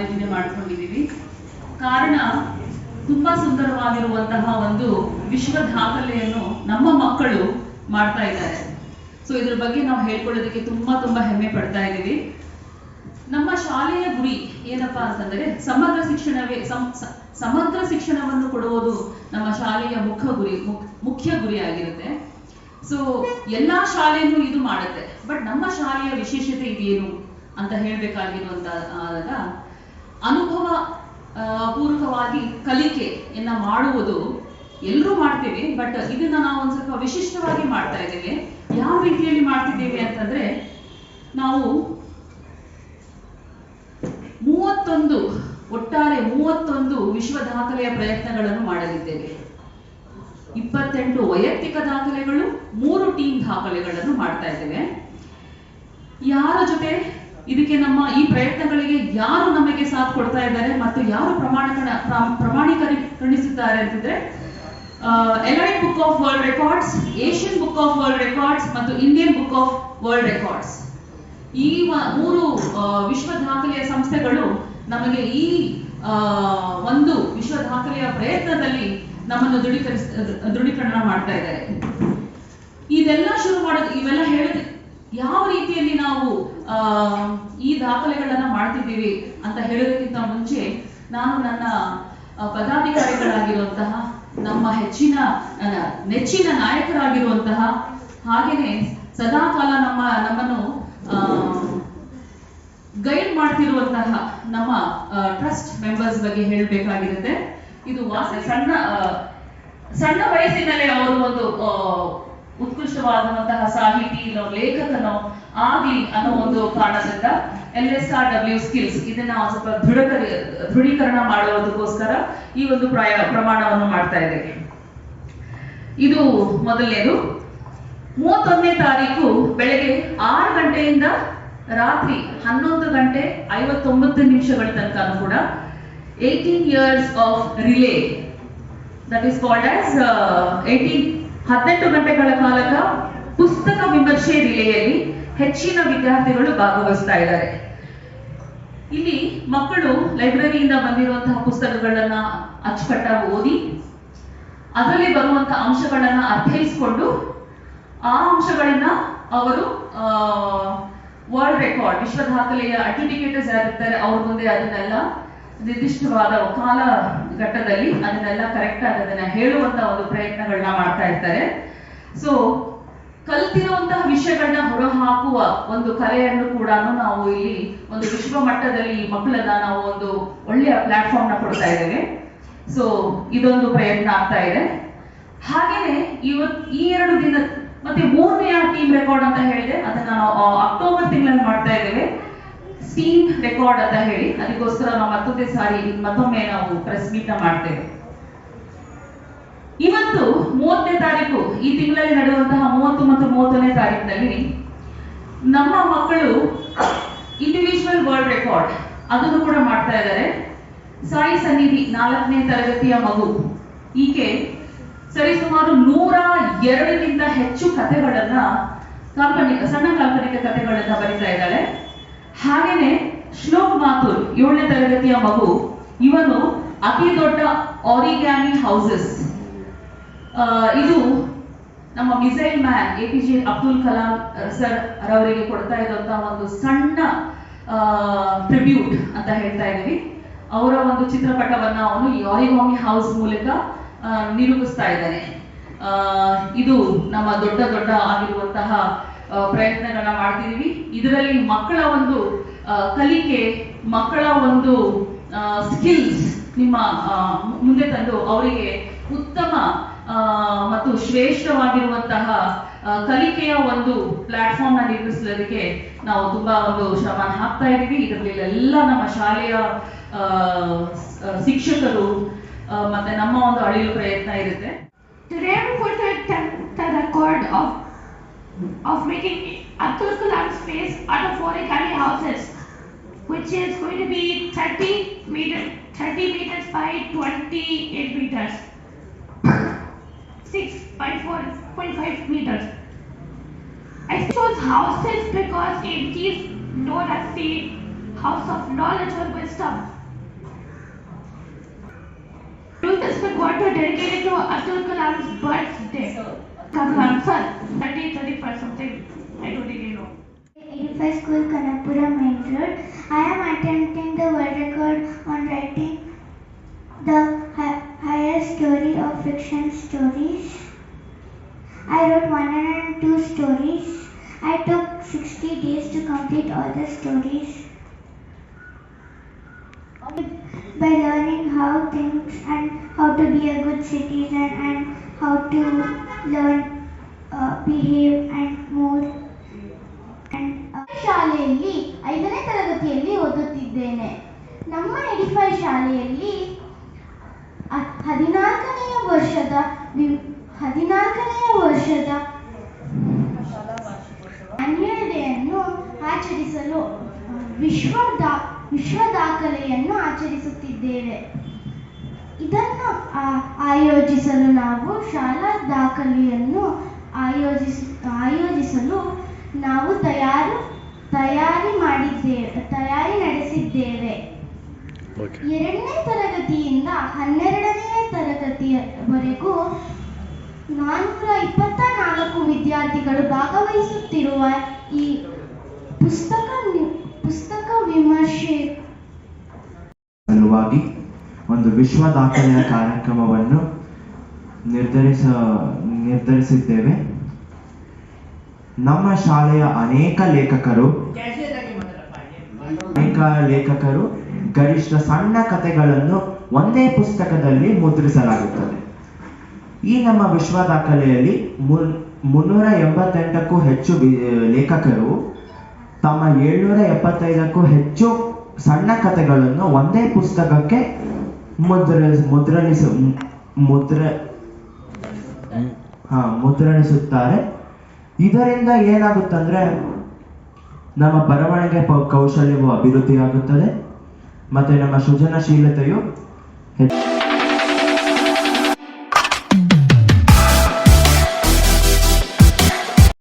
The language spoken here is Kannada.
ಆಯೋಜನೆ ಮಾಡಿಕೊಂಡಿದ್ದೀವಿ. ಕಾರಣ ತುಂಬಾ ಸುಂದರವಾಗಿರುವಂತಹ ಒಂದು ವಿಶ್ವ ದಾಖಲೆಯನ್ನು ನಮ್ಮ ಮಕ್ಕಳು ಮಾಡ್ತಾ ಇದ್ದಾರೆ. ಸೊ ಇದ್ರ ಬಗ್ಗೆ ನಾವು ಹೇಳ್ಕೊಳ್ಳೋದಕ್ಕೆ ತುಂಬಾ ತುಂಬಾ ಹೆಮ್ಮೆ ಪಡ್ತಾ ಇದ್ದೀವಿ. ನಮ್ಮ ಶಾಲೆಯ ಗುರಿ ಏನಪ್ಪಾ ಅಂತಂದ್ರೆ ಸಮಗ್ರ ಶಿಕ್ಷಣವೇ ಸಮಗ್ರ ಶಿಕ್ಷಣವನ್ನು ಕೊಡುವುದು ನಮ್ಮ ಶಾಲೆಯ ಮುಖ್ಯ ಗುರಿ ಮುಖ್- ಮುಖ್ಯ ಗುರಿ ಆಗಿರುತ್ತೆ. ಸೊ ಎಲ್ಲಾ ಶಾಲೆಯನ್ನು ಇದು ಮಾಡುತ್ತೆ. ಬಟ್ ನಮ್ಮ ಶಾಲೆಯ ವಿಶೇಷತೆ ಇದೇನು ಅಂತ ಹೇಳ್ಬೇಕಾಗಿರುವಂತ, ಆದಾಗ ಅನುಭವ ಪೂರ್ವಕವಾಗಿ ಕಲಿಕೆಯನ್ನ ಮಾಡುವುದು ಎಲ್ಲರೂ ಮಾಡ್ತೀವಿ, ಬಟ್ ಇದನ್ನ ನಾವು ಒಂದ್ ಸ್ವಲ್ಪ ವಿಶಿಷ್ಟವಾಗಿ ಮಾಡ್ತಾ ಇದ್ದೇವೆ. ಯಾವ ರೀತಿಯಲ್ಲಿ ಮಾಡ್ತಿದ್ದೇವೆ ಅಂತಂದ್ರೆ, ನಾವು ಮೂವತ್ತೊಂದು, ಒಟ್ಟಾರೆ ಮೂವತ್ತೊಂದು ವಿಶ್ವ ದಾಖಲೆಯ ಪ್ರಯತ್ನಗಳನ್ನು ಮಾಡಲಿದ್ದೇವೆ. ಇಪ್ಪತ್ತೆಂಟು ವೈಯಕ್ತಿಕ ದಾಖಲೆಗಳು, ಮೂರು ಟೀಮ್ ದಾಖಲೆಗಳನ್ನು ಮಾಡ್ತಾ ಇದ್ದೇವೆ. ಯಾರ ಜೊತೆ ಇದಕ್ಕೆ ನಮ್ಮ ಈ ಪ್ರಯತ್ನಗಳಿಗೆ ಯಾರು ನಮಗೆ ಸಾಥ್ ಕೊಡ್ತಾ ಇದ್ದಾರೆ ಮತ್ತು ಯಾರು ಪ್ರಮಾಣಕರಣ ಪ್ರಮಾಣೀಕರಣಿಸಿದ್ದಾರೆ ಅಂತಂದ್ರೆ elite book of world records Asian book of world records ಮತ್ತು Indian book of world records ಈ ಮೂರು ವಿಶ್ವ ದಾಖಲೆಯ ಸಂಸ್ಥೆಗಳು ನಮಗೆ ಈ ಒಂದು ವಿಶ್ವ ದಾಖಲೆಯ ಪ್ರಯತ್ನದಲ್ಲಿ ನಮ್ಮನ್ನು ದೃಢೀಕರಿಸ, ದೃಢೀಕರಣ ಮಾಡ್ತಾ ಇದ್ದಾರೆ. ಇದೆಲ್ಲ ಶುರು ಮಾಡೋದು ಇವೆಲ್ಲ ಹೇಳಿದ ಯಾವ ರೀತಿಯಲ್ಲಿ ನಾವು ಈ ದಾಖಲೆಗಳನ್ನ ಮಾಡ್ತಿದ್ದೀವಿ ಅಂತ ಹೇಳೋದಕ್ಕಿಂತ ಮುಂಚೆ ನಾನು ನನ್ನ ಪದಾಧಿಕಾರಿಗಳಾಗಿರುವಂತಹ ನಮ್ಮ ಹೆಚ್ಚಿನ ನೆಚ್ಚಿನ ನಾಯಕರಾಗಿರುವಂತಹ ಹಾಗೇನೆ ಸದಾಕಾಲ ನಮ್ಮ, ನಮ್ಮನ್ನು ಗೈಡ್ ಮಾಡ್ತಿರುವಂತಹ ನಮ್ಮ ಟ್ರಸ್ಟ್ ಮೆಂಬರ್ಸ್ ಬಗ್ಗೆ ಹೇಳಬೇಕಾಗಿರುತ್ತೆ. ಇದು ವಾಸ ಸಣ್ಣ ಸಣ್ಣ ವಯಸ್ಸಿನಲ್ಲೇ ಅವರು ಒಂದು ಉತ್ಕೃಷ್ಟವಾದಂತಹ ಸಾಹಿತಿ ನಾವು ಲೇಖಕನೋ ಆಗ್ಲಿ ಅನ್ನೋ ಒಂದು ಕಾರಣದಿಂದ L S R W skills ಇದನ್ನ ಸ್ವಲ್ಪ ದೃಢಕರಿ, ದೃಢೀಕರಣ ಮಾಡುವುದಕ್ಕೋಸ್ಕರ ಈ ಒಂದು ಪ್ರಾಯ, ಪ್ರಮಾಣವನ್ನು ಮಾಡ್ತಾ ಇದ್ದೇವೆ ಇದು ಮೊದಲನೇದು. ಮೂವತ್ತೊಂದನೇ ತಾರೀಕು ಬೆಳಗ್ಗೆ ಆರು ಗಂಟೆಯಿಂದ ರಾತ್ರಿ ಹನ್ನೊಂದು ಗಂಟೆ ಐವತ್ತೊಂಬತ್ತು ನಿಮಿಷಗಳ ತನಕ ಕೂಡ eighteen years of relay that is called as eighteen ಹದಿನೆಂಟು ಗಂಟೆಗಳ ಕಾಲಕ ಪುಸ್ತಕ ವಿಮರ್ಶೆ ರಿಲೆಯಲ್ಲಿ ಹೆಚ್ಚಿನ ವಿದ್ಯಾರ್ಥಿಗಳು ಭಾಗವಹಿಸ್ತಾ ಇದ್ದಾರೆ. ಇಲ್ಲಿ ಮಕ್ಕಳು ಲೈಬ್ರರಿಯಿಂದ ಬಂದಿರುವಂತಹ ಪುಸ್ತಕಗಳನ್ನ ಅಚ್ಚುಕಟ್ಟಾಗಿ ಓದಿ, ಅದರಲ್ಲಿ ಬರುವಂತಹ ಅಂಶಗಳನ್ನ ಅರ್ಥೈಸಿಕೊಂಡು ಆ ಅಂಶಗಳನ್ನ ಅವರು ವರ್ಲ್ಡ್ ರೆಕಾರ್ಡ್ ವಿಶ್ವ ದಾಖಲೆಯ ಅಡ್ಜುಡಿಕೇಟರ್ಸ್ ಯಾರಿರ್ತಾರೆ, ಅವ್ರ ಮುಂದೆ ಅದನ್ನೆಲ್ಲ ನಿರ್ದಿಷ್ಟವಾದ ಕಾಲ ಘಟ್ಟದಲ್ಲಿ ಅದನ್ನೆಲ್ಲ ಕರೆಕ್ಟ್ ಆಗಿ ಅದನ್ನ ಹೇಳುವಂತ ಒಂದು ಪ್ರಯತ್ನಗಳನ್ನ ಮಾಡ್ತಾ ಇರ್ತಾರೆ. ಸೊ ಕಲ್ತಿರುವಂತಹ ವಿಷಯಗಳನ್ನ ಹೊರಹಾಕುವ ಒಂದು ಕಲೆಯನ್ನು ಕೂಡ ನಾವು ಇಲ್ಲಿ ಒಂದು ವಿಶ್ವ ಮಟ್ಟದಲ್ಲಿ ಮಕ್ಕಳನ್ನ ನಾವು ಒಂದು ಒಳ್ಳೆಯ ಪ್ಲಾಟ್ಫಾರ್ಮ್ನ ಕೊಡ್ತಾ ಇದ್ದೇವೆ. ಸೊ ಇದೊಂದು ಪ್ರಯತ್ನ ಆಗ್ತಾ ಇದೆ. ಹಾಗೇನೆ ಇವತ್ ಈ ಎರಡು ದಿನ, ಮತ್ತೆ ಮೂರನೆಯ ಟೀಮ್ ರೆಕಾರ್ಡ್ ಅಂತ ಹೇಳಿದೆ ಅದನ್ನ ನಾವು ಅಕ್ಟೋಬರ್ ತಿಂಗಳಲ್ಲಿ ಮಾಡ್ತಾ ಇದ್ದೇವೆ. ಸ್ಟೀಮ್ ರೆಕಾರ್ಡ್ ಅಂತ ಹೇಳಿ, ಅದಕ್ಕೋಸ್ಕರ ನಾವು ಮತ್ತೊಂದೇ ಸಾರಿ ಮತ್ತೊಮ್ಮೆ ನಾವು ಪ್ರೆಸ್ ಮೀಟ್ ಮಾಡ್ತೇವೆ. ಇವತ್ತು ಮೂವತ್ತನೇ ತಾರೀಕು, ಈ ತಿಂಗಳಲ್ಲಿ ನಡೆಯುವಂತಹ ಮೂವತ್ತು ಮತ್ತು ಮೂವತ್ತನೇ ತಾರೀಕಿನಲ್ಲಿ ನಮ್ಮ ಮಕ್ಕಳು ಇಂಡಿವಿಜುವಲ್ ವರ್ಲ್ಡ್ ರೆಕಾರ್ಡ್ ಅದನ್ನು ಕೂಡ ಮಾಡ್ತಾ ಇದ್ದಾರೆ. ಸಾಯಿ ಸನ್ನಿಧಿ ನಾಲ್ಕನೇ ತರಗತಿಯ ಮಗು, ಈಕೆ ಸರಿಸುಮಾರು ನೂರ ಎರಡಕ್ಕಿಂತ ಹೆಚ್ಚು ಕಥೆಗಳನ್ನ ಕಾಲ್ಪನಿಕ, ಸಣ್ಣ ಕಾಲ್ಪನಿಕ ಕಥೆಗಳನ್ನ ಬರಿತಾ ಇದ್ದಾಳೆ. ಹಾಗೇನೆ ಶ್ಲೋಕ್ ಮಾಥುರ್ ಏಳನೇ ತರಗತಿಯ ಮಗು. ಇವನು ಅತಿ ದೊಡ್ಡ ಆರಿಗ್ಯಾಮಿ ಹೌಸಸ್ ಇದು ನಮ್ಮ missile man A P J Abdul Kalam sir ರವರಿಗೆ ಕೊಡ್ತಾ ಇದ್ದಂತಹ ಒಂದು ಸಣ್ಣ ಟ್ರಿಬ್ಯೂಟ್ ಅಂತ ಹೇಳ್ತಾ ಇದ್ದೀವಿ. ಅವರ ಒಂದು ಚಿತ್ರಪಟವನ್ನ ಅವನು ಈ ಆರಿಗಾಮಿ ಹೌಸ್ ಮೂಲಕ ನಿರೂಪಿಸ್ತಾ ಇದ್ದಾನೆ. ಇದು ನಮ್ಮ ದೊಡ್ಡ ದೊಡ್ಡ ಆಗಿರುವಂತಹ ಪ್ರಯತ್ನಗಳನ್ನ ಮಾಡ್ತಿದೀವಿ. ಇದರಲ್ಲಿ ಮಕ್ಕಳ ಒಂದು ಕಲಿಕೆ, ಮಕ್ಕಳ ಒಂದು ಸ್ಕಿಲ್ಸ್ ನಿಮ್ಮ ಮುಂದೆ ತಂದು ಅವರಿಗೆ ಉತ್ತಮ ಮತ್ತು ಶ್ರೇಷ್ಠವಾಗಿರುವಂತಹ ಕಲಿಕೆಯ ಒಂದು ಪ್ಲಾಟ್ಫಾರ್ಮ್ನ ನಿರ್ಮಿಸಲಿಕ್ಕೆ ನಾವು ತುಂಬಾ ಒಂದು ಶ್ರಮ ಹಾಕ್ತಾ ಇದ್ದೀವಿ ಇದರಲ್ಲಿ ಎಲ್ಲ ನಮ್ಮ ಶಾಲೆಯ ಶಿಕ್ಷಕರು ಮತ್ತೆ ನಮ್ಮ ಒಂದು ಅಳಿಲು ಪ್ರಯತ್ನ ಇರುತ್ತೆ. Of making Abdul Kalam's face out of origami houses, which is going to be 30 meter, 30 meters by 28 meters, 6 by 4.5 meters. I chose houses because it is known as the house of knowledge or wisdom. Do this water dedicated to Abdul Kalam's birthday. Sir, 30, 31st, something. I don't really know. 85 School, Kanapura Main Road. I am attempting the world record on writing the hi- highest story of fiction stories. I wrote 102 stories. I took 60 days to complete all the stories. By learning how things and how to be a good citizen and how to learn, uh, behave and more and uh, ಶಾಲೆಯಲ್ಲಿ ಐದನೇ ತರಗತಿಯಲ್ಲಿ ಓದುತ್ತಿದ್ದೇನೆ. ನಮ್ಮ ಎಡಿಫೈ ಶಾಲೆಯಲ್ಲಿ ಹದಿನಾಲ್ಕನೆಯ ವರ್ಷದ ಹದಿನಾಲ್ಕನೆಯ ವರ್ಷದ ಆನ್ಯುವಲ್ ಡೇಯನ್ನು ಆಚರಿಸಲು ವಿಶ್ವ ದಾ ವಿಶ್ವ ದಾಖಲೆಯನ್ನು ಆಚರಿಸುತ್ತಿದ್ದೇವೆ. ಇದನ್ನು ಆ- ಆಯೋಜಿಸಲು ನಾವು ಶಾಲಾ ದಾಖಲೆಯನ್ನು ಆಯೋಜಿಸ ಆಯೋಜಿಸಲು ನಾವು ತಯಾರು ತಯಾರಿ ಮಾಡಿದ್ದೇವೆ ತಯಾರಿ ನಡೆಸಿದ್ದೇವೆ. ಎರಡನೇ ತರಗತಿಯಿಂದ ಹನ್ನೆರಡನೇ ತರಗತಿಯವರೆಗೂ ನಾನ್ನೂರ ಇಪ್ಪತ್ತ ನಾಲ್ಕು ವಿದ್ಯಾರ್ಥಿಗಳು ಭಾಗವಹಿಸುತ್ತಿರುವ ಈ ಪುಸ್ತಕ ಪುಸ್ತಕ ವಿಮರ್ಶೆ ಸಲುವಾಗಿ ಒಂದು ವಿಶ್ವ ದಾಖಲೆಯ ಕಾರ್ಯಕ್ರಮವನ್ನು ನಿರ್ಧರಿಸ, ನಿರ್ಧರಿಸಿದ್ದೇವೆ. ನಮ್ಮ ಶಾಲೆಯ ಅನೇಕ ಲೇಖಕರು ಅನೇಕ ಲೇಖಕರು ಗರಿಷ್ಠ ಸಣ್ಣ ಕಥೆಗಳನ್ನು ಒಂದೇ ಪುಸ್ತಕದಲ್ಲಿ ಮುದ್ರಿಸಲಾಗುತ್ತದೆ. ಈ ನಮ್ಮ ವಿಶ್ವ ದಾಖಲೆಯಲ್ಲಿ ಮುನ್, ಮುನ್ನೂರ ಎಂಬತ್ತೆಂಟಕ್ಕೂ ಹೆಚ್ಚು ಲೇಖಕರು ತಮ್ಮ ಏಳ್ನೂರ ಎಪ್ಪತ್ತೈದಕ್ಕೂ ಹೆಚ್ಚು ಸಣ್ಣ ಕಥೆಗಳನ್ನು ಒಂದೇ ಪುಸ್ತಕಕ್ಕೆ ಮುದ್ರ ಮುದ್ರಣಿಸ ಮುದ್ರೆ ಹಾ ಮುದ್ರಣಿಸುತ್ತಾರೆ. ಇದರಿಂದ ಏನಾಗುತ್ತಂದ್ರೆ ನಮ್ಮ ಬರವಣಿಗೆ ಕೌಶಲ್ಯವು ಅಭಿವೃದ್ಧಿಯಾಗುತ್ತದೆ. ಮತ್ತೆ ನಮ್ಮ ಸೃಜನಶೀಲತೆಯು